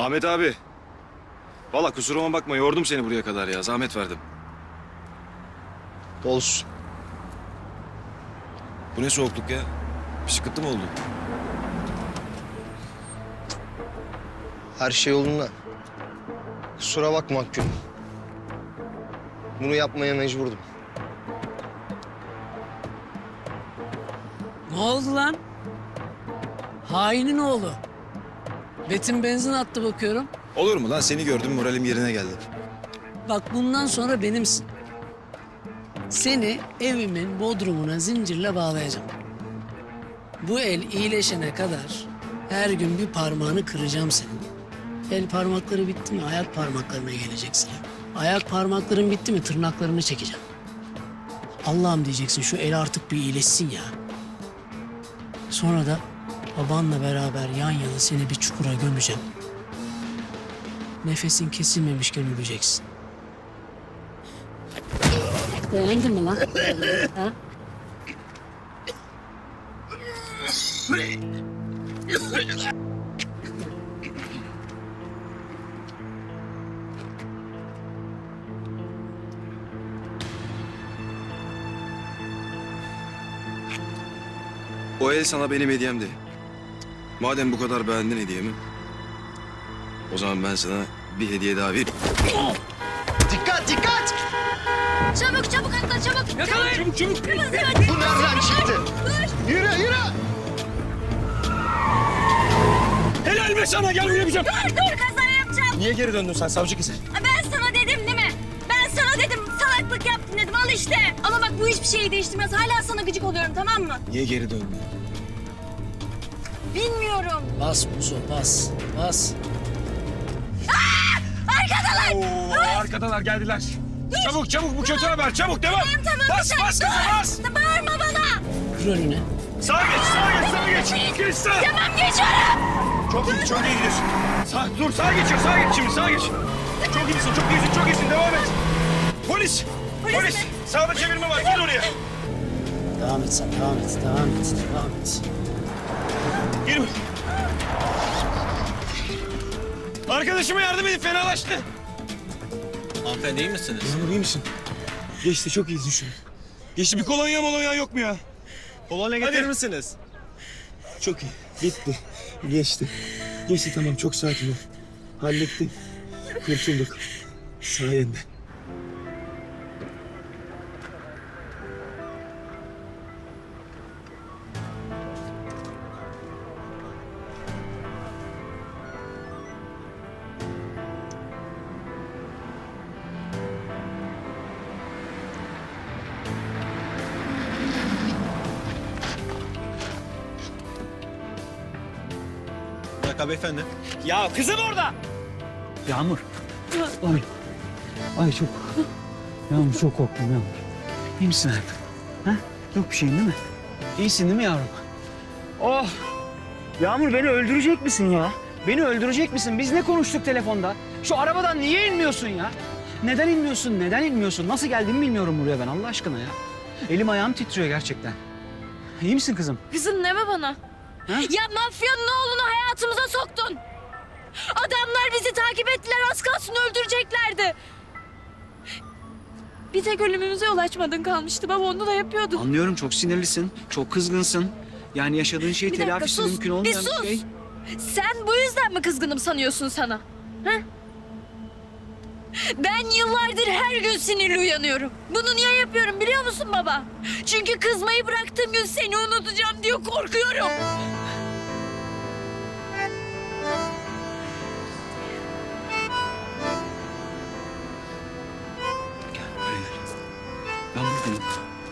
Ahmet abi. Valla kusuruma bakma yordum seni buraya kadar ya. Zahmet verdim. Olsun. Bu ne soğukluk ya? Bir sıkıntı mı oldu? Her şey yolunda. Kusura bakma Akgün. Bunu yapmaya mecburdum. Ne oldu lan? Hainin oğlu. Betim benzin attı bakıyorum. Olur mu lan? Seni gördüm moralim yerine geldi. Bak bundan sonra benimsin. Seni evimin bodrumuna zincirle bağlayacağım. Bu el iyileşene kadar her gün bir parmağını kıracağım senin. El parmakları bitti mi ayak parmaklarına geleceksin. Ayak parmakların bitti mi tırnaklarını çekeceğim. Allah'ım diyeceksin şu el artık bir iyileşsin ya. Sonra da babanla beraber yan yana seni bir çukura gömeceğim. Nefesin kesilmemişken öleceksin. Beğendin mi lan? ha? O el sana benim hediyemdi. Madem bu kadar beğendin hediyemi. O zaman ben sana bir hediye daha vereyim. Dikkat dikkat! Çabuk çabuk atla çabuk. Yakalayın. Çabuk çabuk. Bu nereden çıktı? Yürü yürü! Helal be sana gel uyuyamayacağım. Dur dur kaza yapacağım. Niye geri döndün sen savcı kızı? Ben sana dedim değil mi? Ben sana dedim salaklık yaptın dedim al işte. Ama bak bu hiçbir şeyi değiştirmez. Hala sana gıcık oluyorum tamam mı? Niye geri döndün? Bilmiyorum. Bas Muzo bas. Bas. Arkadalar. Oo, arkadalar geldiler. Çabuk çabuk bu kötü haber çabuk devam. Tamam tamam. Bas bas kızım bas. Bağırma bana. Kır önüne. Sağa geç sağa geç sağa geç. Geç sağ. Tamam geçiyorum. Çok iyi çok iyi gidiyorsun. Sağ, dur sağa geçiyor sağa geç şimdi sağa geç. Çok iyisin çok iyisin çok iyisin devam et. Polis. Polis Polis. mi? Sağda çevirme var gel oraya. Devam et sen devam et. Devam et. Devam et. Gir. Arkadaşıma yardım edin fenalaştı. Hanımefendi iyi misiniz? Yağmur iyi misin? Geçti çok iyisin şu an. Geçti bir kolonya molonya yok mu ya? Kolonya Hadi. getirir misiniz? Çok iyi. Gitti. Geçti. Geçti tamam çok sakin ol. Hallettim. Kurtulduk. Sayende. Dakika beyefendi. Ya kızım orada. Yağmur. Ay. Ay çok. Yağmur çok korktum Yağmur. İyi misin hayatım? Ha? Yok bir şeyin değil mi? İyisin değil mi yavrum? Oh. Yağmur beni öldürecek misin ya? Beni öldürecek misin? Biz ne konuştuk telefonda? Şu arabadan niye inmiyorsun ya? Neden inmiyorsun? Neden inmiyorsun? Nasıl geldiğimi bilmiyorum buraya ben Allah aşkına ya. Elim ayağım titriyor gerçekten. İyi misin kızım? Kızım deme bana. Ya mafyanın oğlunu hayatımıza soktun. Adamlar bizi takip ettiler az kalsın öldüreceklerdi. Bir tek ölümümüze yol açmadın kalmıştı baba onu da yapıyordun. Anlıyorum çok sinirlisin, çok kızgınsın. Yani yaşadığın şey Bir dakika, telafisi sus. mümkün Bir olmayan sus. bir şey. Sen bu yüzden mi kızgınım sanıyorsun sana? Ha? Ben yıllardır her gün sinirli uyanıyorum. Bunu niye yapıyorum biliyor musun baba? Çünkü kızmayı bıraktığım gün seni unutacağım diye korkuyorum.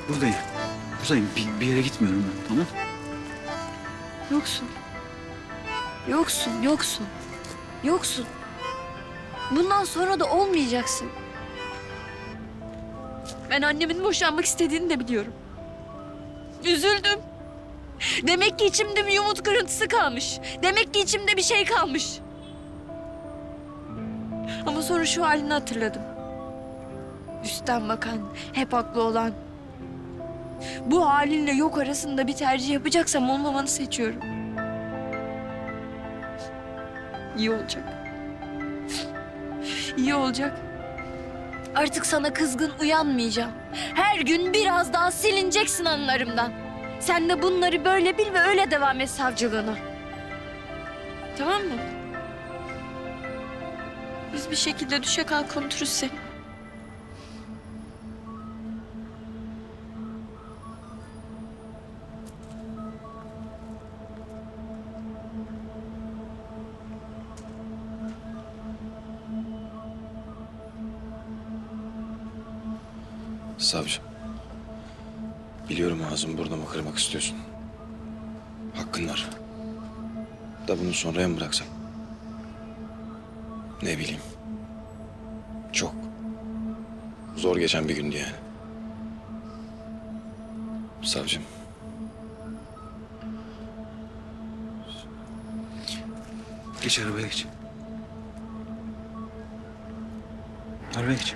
Buradayım. Buradayım. Bir, bir yere gitmiyorum ben tamam Yoksun. Yoksun, yoksun. Yoksun. Bundan sonra da olmayacaksın. Ben annemin boşanmak istediğini de biliyorum. Üzüldüm. Demek ki içimde bir umut kırıntısı kalmış. Demek ki içimde bir şey kalmış. Ama sonra şu halini hatırladım. Üstten bakan, hep haklı olan. Bu halinle yok arasında bir tercih yapacaksam olmamanı seçiyorum. İyi olacak. İyi olacak. Artık sana kızgın uyanmayacağım. Her gün biraz daha silineceksin anılarımdan. Sen de bunları böyle bil ve öyle devam et savcılığına. Tamam mı? Biz bir şekilde düşe kalk unuturuz seni. Savcı. Biliyorum ağzımı burnumı kırmak istiyorsun. Hakkın var. Da bunu sonraya mı bıraksam? Ne bileyim. Çok zor geçen bir gündü yani. Savcım. Geç arabaya geç. Arabaya geç.